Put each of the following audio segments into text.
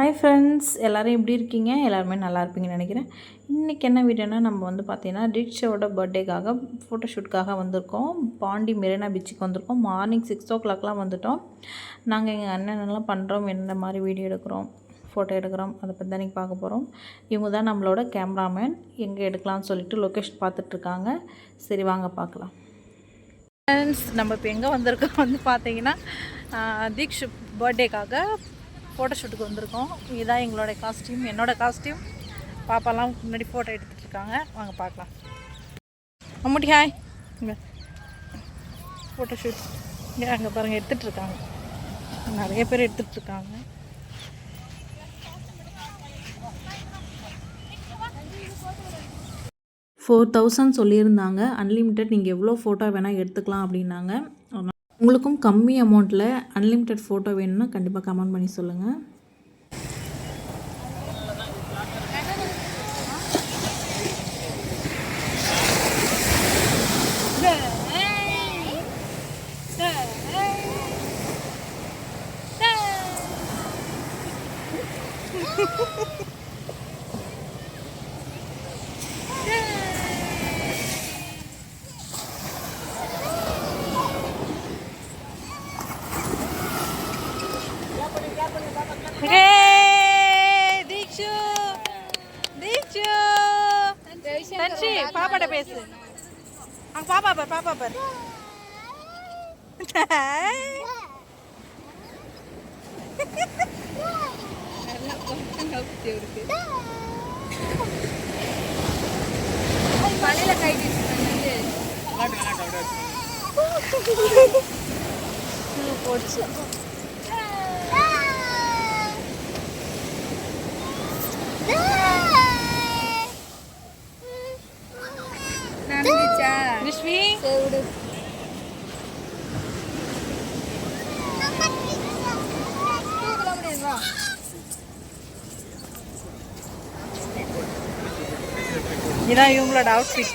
Hi friends எல்லோரும் எப்படி இருக்கீங்க? எல்லாருமே நல்லா இருப்பீங்கன்னு நினைக்கிறேன். இன்றைக்கி என்ன வீடியோனா நம்ம வந்து பார்த்தீங்கன்னா தீக்ஷாவோட பர்த்டேக்காக ஃபோட்டோஷூட்காக வந்திருக்கோம். பாண்டி மெரினா பீச்சுக்கு வந்திருக்கோம். மார்னிங் சிக்ஸ் ஓ கிளாக்லாம் வந்துட்டோம். நாங்கள் எங்கள் அண்ணனெல்லாம் பண்ணுறோம் என்ன மாதிரி வீடியோ எடுக்கிறோம் ஃபோட்டோ எடுக்கிறோம் அதை பற்றி தான் பார்க்க போகிறோம் இவங்க தான் நம்மளோட கேமராமேன் எங்கே எடுக்கலாம்னு சொல்லிட்டு லொக்கேஷன் பார்த்துட்ருக்காங்க சரி வாங்க பார்க்கலாம். ஃப்ரெண்ட்ஸ் நம்ம இப்போ எங்கே வந்திருக்கோம் வந்து பார்த்தீங்கன்னா தீக்ஷு பர்த்டேக்காக ஃபோட்டோஷூட்டுக்கு வந்திருக்கோம். இதுதான் எங்களோட காஸ்டியூம் என்னோட காஸ்டியூம் பாப்பாலாம் முன்னாடி ஃபோட்டோ எடுத்துகிட்டு இருக்காங்க. வாங்க பார்க்கலாம். அம்முட்டி ஹாய் இங்கே. ஃபோட்டோஷூட் இங்கே அங்கே பாருங்கள் எடுத்துகிட்டு இருக்காங்க. நிறைய பேர் எடுத்துகிட்ருக்காங்க ஃபோர் தௌசண்ட் சொல்லியிருந்தாங்க. அன்லிமிட்டெட் நீங்கள் எவ்வளோ ஃபோட்டோ வேணால் எடுத்துக்கலாம் அப்படின்னாங்க. உங்களுக்கும் கம்மி அமௌண்ட்டில் அன்லிமிட்டெட் ஃபோட்டோ வேணும்னா கண்டிப்பாக கமெண்ட் பண்ணி சொல்லுங்கள் Hey, Dikshu! Dikshu! தன்ஷி பாப்பாட்ட பேசு அங்க பாப்பா பார். மலையில கைட்டு போச்சு. இதான் இவங்களோட அவுட்ஃபிட்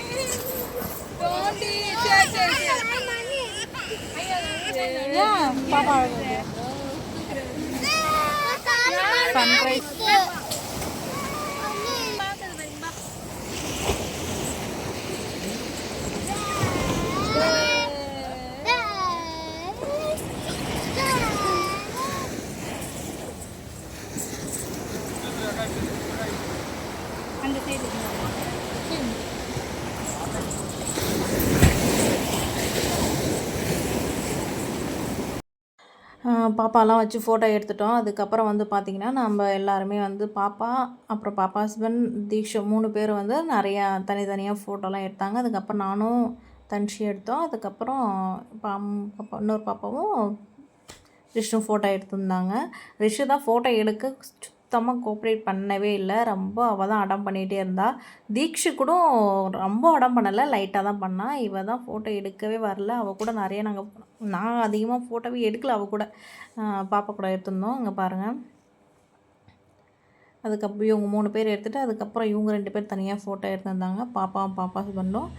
பாப்பா சன்ரைஸ் பாப்பாலாம் வச்சு ஃபோட்டோ எடுத்துட்டோம். அதுக்கப்புறம் வந்து பார்த்திங்கன்னா நம்ம எல்லாருமே வந்து பாப்பா அப்புறம் பாப்பா ஹஸ்பண்ட் தீக்ஷா மூணு பேர் வந்து நிறையா தனித்தனியாக ஃபோட்டோலாம் எடுத்தாங்க. அதுக்கப்புறம் நானும் தன்ஷி எடுத்தோம். அதுக்கப்புறம் பாம் பாப்பா இன்னொரு பாப்பாவும் ரிஷும் ஃபோட்டோ எடுத்திருந்தாங்க. ரிஷு தான் ஃபோட்டோ எடுக்க சுத்தமாக கோஆப்ரேட் பண்ணவே இல்லை. ரொம்ப அவள் தான் அடம் பண்ணிகிட்டே இருந்தா. தீக்ஷு கூட ரொம்ப அடம் பண்ணலை. லைட்டாக தான் பண்ணா. இவ தான் ஃபோட்டோ எடுக்கவே வரல. அவள் கூட நிறைய நாங்கள் நான் அதிகமாக ஃபோட்டோவே எடுக்கல. அவள் கூட பாப்பா கூட எடுத்திருந்தோம். இங்கே பாருங்கள் அதுக்கப்புறம் இவங்க மூணு பேர் எடுத்துகிட்டு அதுக்கப்புறம் இவங்க ரெண்டு பேர் தனியாக ஃபோட்டோ எடுத்திருந்தாங்க. பாப்பாவும் பாப்பா ஹஸ்பண்டும்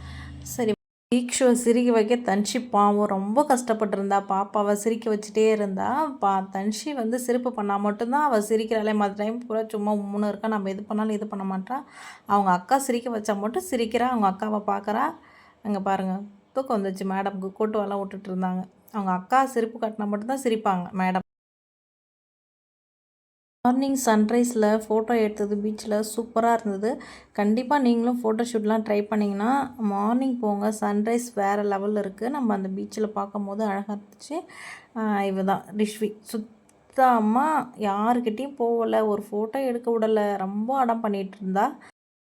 சரி ஈக்ஷுவை சிரிக்க வைக்க தன்ஷி பாவம் ரொம்ப கஷ்டப்பட்டிருந்தா. பாப்பாவை சிரிக்க வச்சுட்டே இருந்தா பா தன்ஷி வந்து சிரிப்பு பண்ணால் மட்டும்தான் அவள் சிரிக்கிறாளே. மற்ற டைம் பூரா சும்மா மூணு இருக்கா நம்ம இது பண்ணாலும் இது பண்ண மாட்டா. அவங்க அக்கா சிரிக்க வச்சா மட்டும் சிரிக்கிறா அவங்க அக்காவை பார்க்குறா அங்கே பாருங்கள் தூக்கம் வந்துச்சு மேடம்க்கு கூட்டுவெல்லாம் விட்டுட்டு இருந்தாங்க. அவங்க அக்கா சிரிப்பு காட்டினா மட்டும்தான் சிரிப்பாங்க மேடம் மார்னிங் சன்ரைஸில் ஃபோட்டோ எடுத்தது பீச்சில் சூப்பராக இருந்தது. கண்டிப்பாக நீங்களும் ஃபோட்டோ ஷூட்லாம் ட்ரை பண்ணிங்கன்னா மார்னிங் போங்க. சன்ரைஸ் வேறு லெவலில் இருக்குது நம்ம அந்த பீச்சில் பார்க்கும் போது அழகாக இருந்துச்சு. இவ தான் ரிஷ்வி. சுத்தமாக யாருக்கிட்டேயும் போகலை. ஒரு ஃபோட்டோ எடுக்க விடலை. ரொம்ப அடம் பண்ணிகிட்டு இருந்தா.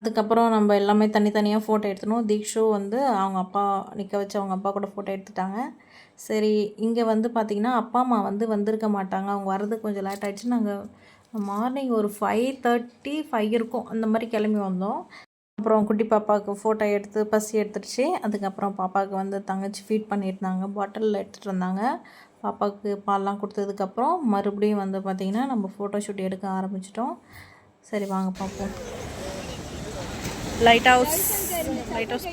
அதுக்கப்புறம் நம்ம எல்லாமே தனித்தனியாக ஃபோட்டோ எடுத்தணும் தீக்ஷு வந்து அவங்க அப்பா நிற்க வச்சு அவங்க அப்பா கூட ஃபோட்டோ எடுத்துட்டாங்க. சரி இங்கே வந்து பார்த்திங்கன்னா அப்பா அம்மா வந்து வந்திருக்க மாட்டாங்க. அவங்க வர்றதுக்கு கொஞ்சம் லேட் ஆகிடுச்சு நாங்கள் மார்னிங் ஒரு ஃபைவ் தேர்ட்டி ஃபைவ் இருக்கும். அந்த மாதிரி கிளம்பி வந்தோம். அப்புறம் குட்டி பாப்பாவுக்கு ஃபோட்டோ எடுத்து பசி எடுத்துடுச்சு. அதுக்கப்புறம் பாப்பாவுக்கு வந்து தங்கச்சி ஃபீட் பண்ணியிருந்தாங்க. பாட்டிலில் எடுத்துகிட்டு வந்தாங்க. பாப்பாவுக்கு பால்லாம் கொடுத்ததுக்கப்புறம் மறுபடியும் வந்து பார்த்திங்கன்னா நம்ம ஃபோட்டோ ஷூட் எடுக்க ஆரம்பிச்சிட்டோம். சரி வாங்க பார்ப்போம் light house light house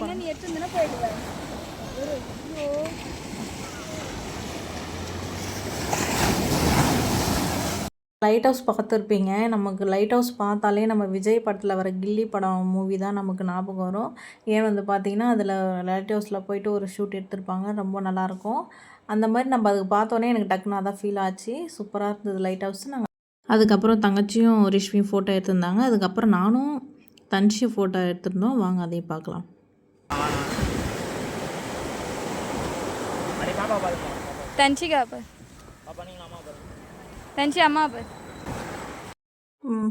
light house பார்த்துருப்பீங்க. நமக்கு லைட் ஹவுஸ் பார்த்தாலே நம்ம விஜய் படத்தில் வர கில்லி படம் மூவி தான் நமக்கு ஞாபகம் வரும். ஏன் வந்து பார்த்திங்கன்னா அதில் லைட் ஹவுஸில் போயிட்டு ஒரு ஷூட் எடுத்திருப்பாங்க. ரொம்ப நல்லாயிருக்கும் அந்த மாதிரி நம்ம அதுக்கு பார்த்தோன்னே எனக்கு டக்குன்னு அதான் ஃபீல் ஆச்சு. சூப்பராக இருந்தது லைட் ஹவுஸ் நாங்கள் அதுக்கப்புறம் தங்கச்சியும் ரிஷ்மியும் ஃபோட்டோ எடுத்திருந்தாங்க. அதுக்கப்புறம் நானும் தன்ஷி ஃபோட்டோ எடுத்திருந்தோம். வாங்க அதையும் பார்க்கலாம். தன்ஷிகா பாப்பா நீங்க அம்மா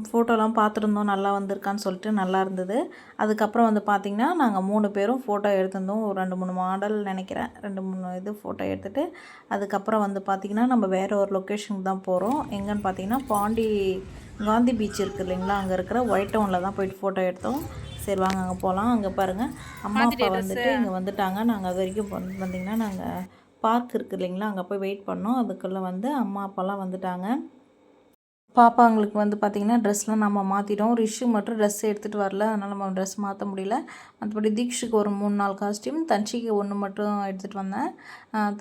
ஃபோட்டோலாம் பார்த்துருந்தோம் நல்லா வந்திருக்கான்னு சொல்லிட்டு நல்லா இருந்தது. அதுக்கப்புறம் வந்து பார்த்திங்கன்னா நாங்கள் மூணு பேரும் ஃபோட்டோ எடுத்திருந்தோம். ஒரு ரெண்டு மூணு மாடல் நினைக்கிறேன். ரெண்டு மூணு இது ஃபோட்டோ எடுத்துகிட்டு அதுக்கப்புறம் வந்து பார்த்திங்கன்னா நம்ம வேறு ஒரு லொக்கேஷனுக்கு தான் போகிறோம் எங்கன்னு பார்த்தீங்கன்னா பாண்டி காந்தி பீச் இருக்குது இல்லைங்களா? அங்கே இருக்கிற ஒயிட் டவுனில் தான் போயிட்டு ஃபோட்டோ எடுத்தோம். சரி வாங்க அங்கே போகலாம் அங்கே பாருங்கள் அம்மா அப்பா வந்துட்டு இங்கே வந்துட்டாங்க. நாங்கள் அது வரைக்கும் வந்து பார்த்திங்கன்னா நாங்கள் பார்க் இருக்குது இல்லைங்களா? அங்கே போய் வெயிட் பண்ணோம். அதுக்குள்ளே வந்து அம்மா அப்பாலாம் வந்துட்டாங்க. பாப்பாங்களுக்கு வந்து பார்த்திங்கன்னா ட்ரெஸ்லாம் நம்ம மாற்றிட்டோம் ரிஷு மட்டும் ட்ரெஸ் எடுத்துகிட்டு வரல. அதனால் நம்ம ட்ரெஸ் மாற்ற முடியல. மற்றபடி தீக்ஷுக்கு ஒரு மூணு நாலு காஸ்டியூம் தன்ஷிக்கு ஒன்று மட்டும் எடுத்துகிட்டு வந்தேன்.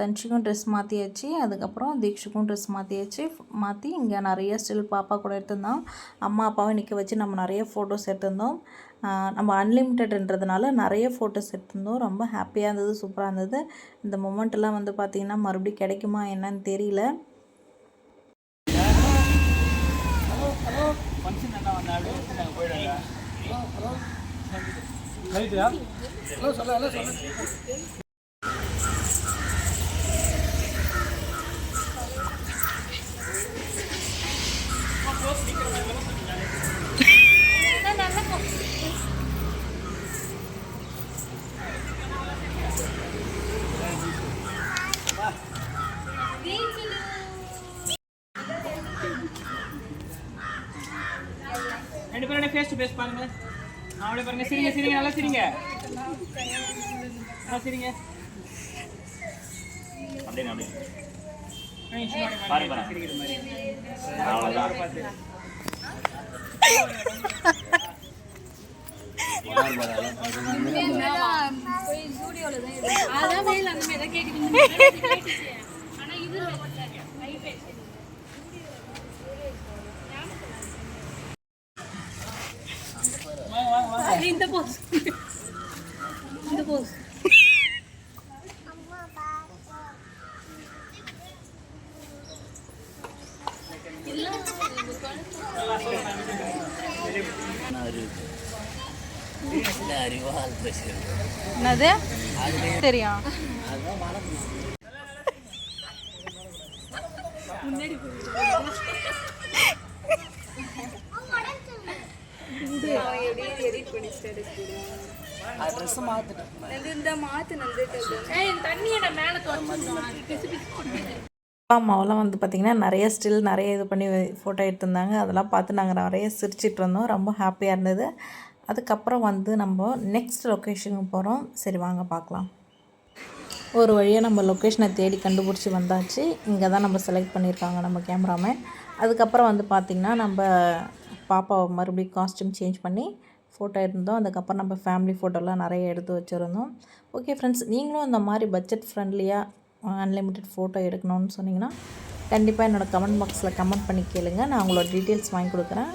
தன்ஷிக்கும் ட்ரெஸ் மாற்றியாச்சு அதுக்கப்புறம் தீக்ஷுக்கும் ட்ரெஸ் மாற்றியாச்சு மாற்றி இங்கே நிறைய ஸ்டில் பாப்பா கூட எடுத்திருந்தோம். அம்மா அப்பாவை நிற்க வச்சு நம்ம நிறைய ஃபோட்டோஸ் எடுத்திருந்தோம். நம்ம அன்லிமிட்டட்ன்றதுனால நிறைய ஃபோட்டோஸ் எடுத்திருந்தோம் ரொம்ப ஹாப்பியாக இருந்தது சூப்பராக இருந்தது இந்த மொமெண்ட்லாம் வந்து பார்த்திங்கன்னா மறுபடியும் கிடைக்குமா என்னன்னு தெரியல ஃபங்க்ஷன் என்ன வந்தா அப்படியே ஃபேஸ் டு ஃபேஸ் பாருங்க அப்படியே பாருங்க. சிரிங்க சிரிங்க நல்லா சிரிங்க. நல்லா சிரிங்க. அப்படியே அப்படியே அதான் அந்த மாதிரி இந்த போஸ் இந்த போஸ் என்னது தெரியும் அப்பா அம்மாவெல்லாம் வந்து பார்த்திங்கன்னா நிறைய ஸ்டில் நிறைய இது பண்ணி ஃபோட்டோ எடுத்திருந்தாங்க. அதெல்லாம் பார்த்து நாங்கள் நிறைய சிரிச்சிட்டு இருந்தோம். ரொம்ப ஹாப்பியாக இருந்தது. அதுக்கப்புறம் வந்து நம்ம நெக்ஸ்ட் லொக்கேஷனுக்கு போகிறோம் சரி வாங்க பார்க்கலாம். ஒரு வழியாக நம்ம லொக்கேஷனை தேடி கண்டுபிடிச்சி வந்தாச்சு. இங்கே தான் நம்ம செலக்ட் பண்ணியிருக்காங்க நம்ம கேமராமேன் அதுக்கப்புறம் வந்து பார்த்திங்கன்னா நம்ம பாப்பாவை மறுபடியும் காஸ்ட்யூம் சேஞ்ச் பண்ணி ஃபோட்டோ எடுத்தோம் அதுக்கப்புறம் நம்ம ஃபேமிலி ஃபோட்டோலாம் நிறைய எடுத்து வச்சுருந்தோம். ஓகே ஃப்ரெண்ட்ஸ் நீங்களும் இந்த மாதிரி பட்ஜெட் ஃப்ரெண்ட்லியாக அன்லிமிட்டெட் ஃபோட்டோ எடுக்கணும்னு சொன்னீங்கன்னா கண்டிப்பாக என்னோடய கமெண்ட் பாக்ஸில் கமெண்ட் பண்ணி கேளுங்கள் நான் உங்களோட டீட்டெயில்ஸ் வாங்கி கொடுக்குறேன்.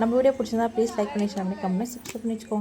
நம்ம வீடியோ பிடிச்சிருந்தா ப்ளீஸ் லைக் பண்ணி ஷேர் பண்ணி கமெண்ட் சப்ஸ்கிரைப் பண்ணி வச்சுக்கோங்க